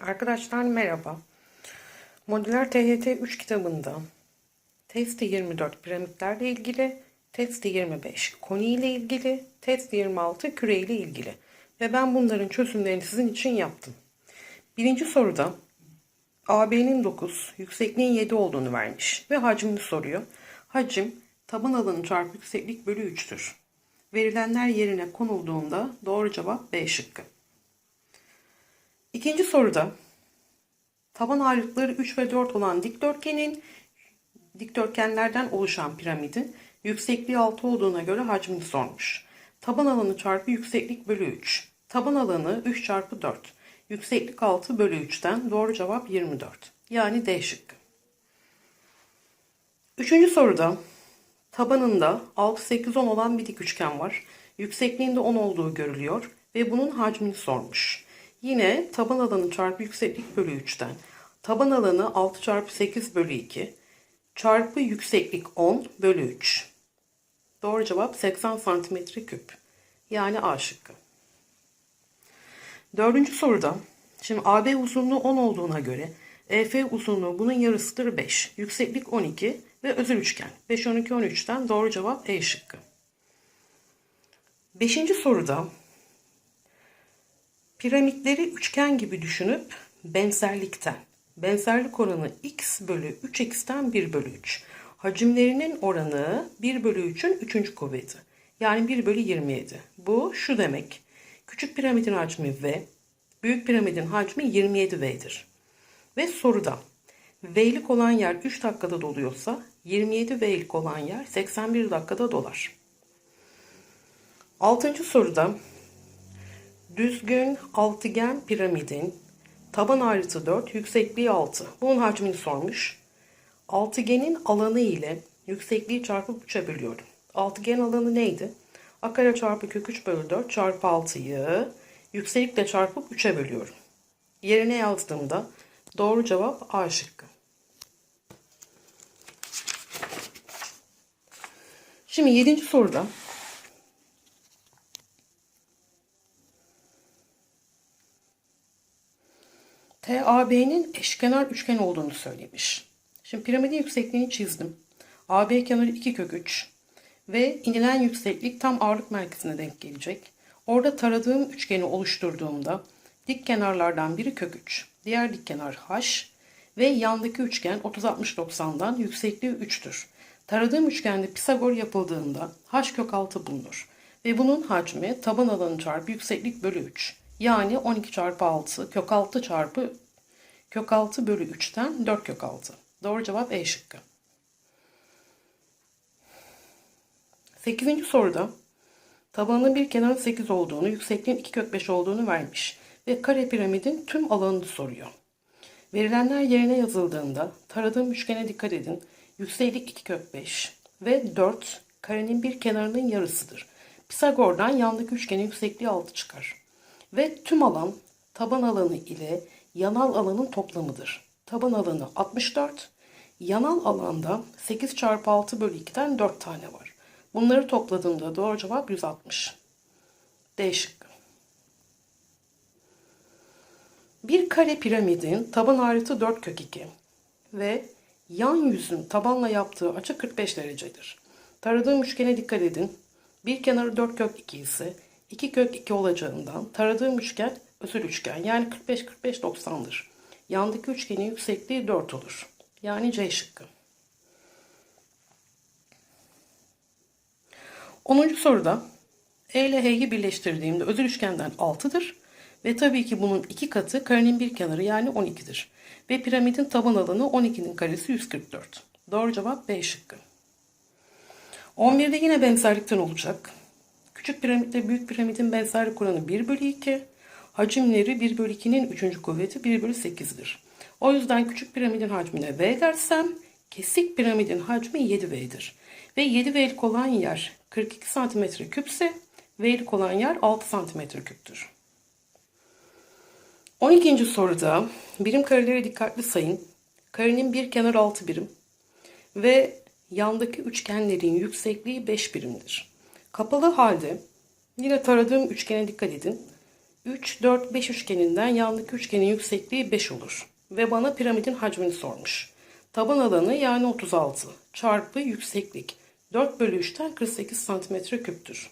Arkadaşlar merhaba. Modüler TYT 3 kitabında testi 24 piramitlerle ilgili, testi 25 koni ile ilgili, testi 26 küre ile ilgili ve ben bunların çözümlerini sizin için yaptım. Birinci soruda AB'nin 9, yüksekliğin 7 olduğunu vermiş ve hacmini soruyor. Hacim taban alanı çarpı yükseklik bölü 3'tür. Verilenler yerine konulduğunda doğru cevap B şıkkı. İkinci soruda taban ağırlıkları 3 ve 4 olan dikdörtgenin dikdörtgenlerden oluşan piramidin yüksekliği 6 olduğuna göre hacmini sormuş. Taban alanı çarpı yükseklik bölü 3. Taban alanı 3 çarpı 4. Yükseklik 6 bölü 3'ten doğru cevap 24. Yani D şıkkı. Üçüncü soruda tabanında 6, 8, 10 olan bir dik üçgen var. Yüksekliğinde 10 olduğu görülüyor ve bunun hacmini sormuş. Yine taban alanı çarpı yükseklik bölü 3'ten. Taban alanı 6 çarpı 8 bölü 2 çarpı yükseklik 10 bölü 3. Doğru cevap 80 santimetre küp. Yani A şıkkı. Dördüncü soruda şimdi AB uzunluğu 10 olduğuna göre EF uzunluğu bunun yarısıdır 5. Yükseklik 12 ve özel üçgen. 5, 12, 13'ten doğru cevap E şıkkı. Beşinci soruda Piramitleri üçgen gibi düşünüp benzerlikten, benzerlik oranı x bölü 3x'ten 1 bölü 3. Hacimlerinin oranı 1 bölü 3'ün 3. kuvveti. Yani 1 bölü 27. Bu şu demek. Küçük piramidin hacmi V, büyük piramidin hacmi 27V'dir. Ve soruda V'lik olan yer 3 dakikada doluyorsa 27 V'lik olan yer 81 dakikada dolar. Altıncı soruda Düzgün altıgen piramidin taban ağrıtı 4, yüksekliği 6. Bunun hacmini sormuş. Altıgenin alanı ile yüksekliği çarpıp 3'e bölüyorum. Altıgen alanı neydi? A kare çarpı kök 3 bölü 4 çarpı 6'yı yükseklikle çarpıp 3'e bölüyorum. Yerine yazdığımda doğru cevap A şıkkı. Şimdi 7. soruda TAB'nin eşkenar üçgen olduğunu söylemiş. Şimdi piramidin yüksekliğini çizdim. AB kenarı 2 kök 3 ve inilen yükseklik tam ağırlık merkezine denk gelecek. Orada taradığım üçgeni oluşturduğumda dik kenarlardan biri kök 3, diğer dik kenar h ve yandaki üçgen 30-60-90'dan yüksekliği 3'tür. Taradığım üçgende Pisagor yapıldığında h kök 6 bulunur. Ve bunun hacmi taban alanı çarpı yükseklik bölü 3. Yani 12 çarpı 6 kök 6 çarpı kök 6 bölü 3'ten 4 kök 6. Doğru cevap E şıkkı. 8. soruda tabanının bir kenarın 8 olduğunu, yüksekliğin 2 kök 5 olduğunu vermiş ve kare piramidin tüm alanını soruyor. Verilenler yerine yazıldığında taradığım üçgene dikkat edin. Yükseklik 2 kök 5 ve 4 karenin bir kenarının yarısıdır. Pisagor'dan yandaki üçgenin yüksekliği 6 çıkar. Ve tüm alan taban alanı ile yanal alanın toplamıdır. Taban alanı 64, yanal alanda 8 çarpı 6 bölü 2'den 4 tane var. Bunları topladığımda doğru cevap 160. D şıkkı. Bir kare piramidin taban ağrıtı 4 kök 2 ve yan yüzün tabanla yaptığı açı 45 derecedir. Taradığım üçgene dikkat edin. Bir kenarı 4 kök 2 ise 2 kök 2 olacağından taradığım üçgen özel üçgen yani 45 45 90'dır. Yandaki üçgenin yüksekliği 4 olur. Yani C şıkkı. 10. soruda E ile H'yi birleştirdiğimde özel üçgenden 6'dır. Ve tabii ki bunun iki katı karenin bir kenarı yani 12'dir. Ve piramidin taban alanı 12'nin karesi 144. Doğru cevap B şıkkı. 11'de yine benzerlikten olacak. Küçük piramitle büyük piramidin benzerlik kuranı 1 bölü 2. Hacimleri 1 bölü 2'nin 3. kuvveti 1 bölü 8'dir. O yüzden küçük piramidin hacmine V dersem kesik piramidin hacmi 7V'dir. Ve 7V'lik olan yer 42 cm küpse V'lik olan yer 6 cm küptür. 12. soruda birim kareleri dikkatli sayın. Karenin bir kenar 6 birim ve yandaki üçgenlerin yüksekliği 5 birimdir. Kapalı halde yine taradığım üçgene dikkat edin. 3, 4, 5 üçgeninden yandaki üçgenin yüksekliği 5 olur. Ve bana piramidin hacmini sormuş. Taban alanı yani 36 çarpı yükseklik 4 bölü 3'ten 48 santimetre küptür.